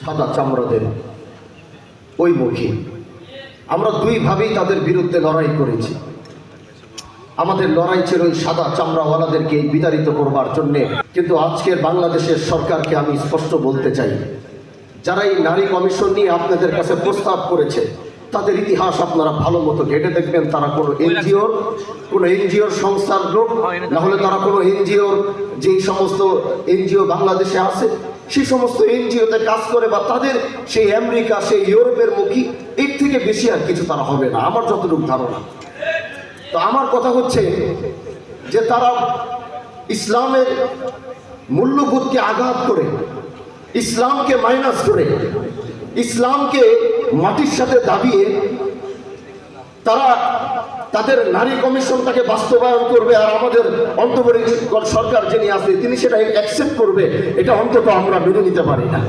সাদা চামড়াদের ওই মুখী। আমরা দুইভাবেই তাদের বিরুদ্ধে লড়াই করেছি। আমাদের লড়াই ছিল ওই সাদা চামড়াওয়ালাদেরকে বিতাড়িত করবার জন্যে। কিন্তু আজকের বাংলাদেশের সরকারকে আমি স্পষ্ট বলতে চাই, যারা এই নারী কমিশন নিয়ে আপনাদের কাছে প্রস্তাব করেছে, তাদের ইতিহাস আপনারা ভালো মতো ঘেটে দেখবেন, তারা কোনো এনজিওর কোনো এনজিওর সংস্থার লোক, না হলে তারা কোনো এনজিওর যেই সমস্ত এনজিও বাংলাদেশে আছে সেই সমস্ত এনজিওতে কাজ করে বা তাদের সেই আমেরিকা, সেই ইউরোপের মুখী, এর থেকে বেশি আর কিছু তারা হবে না, আমার যতটুকু ধারণা। তো আমার কথা হচ্ছে যে তারা ইসলামের মূল্যবোধকে আঘাত করে, ইসলামকে মাইনাস করে, ইসলামকে মাটির সাথে দাবিয়ে তাদের নারী কমিশন তাকে বাস্তবায়ন করবে আর আমাদের অন্তর্বর্তী সরকার যিনি আছে, তিনি সেটা অ্যাকসেপ্ট করবে। এটা অন্তত আমরা মেনে নিতে পারি না।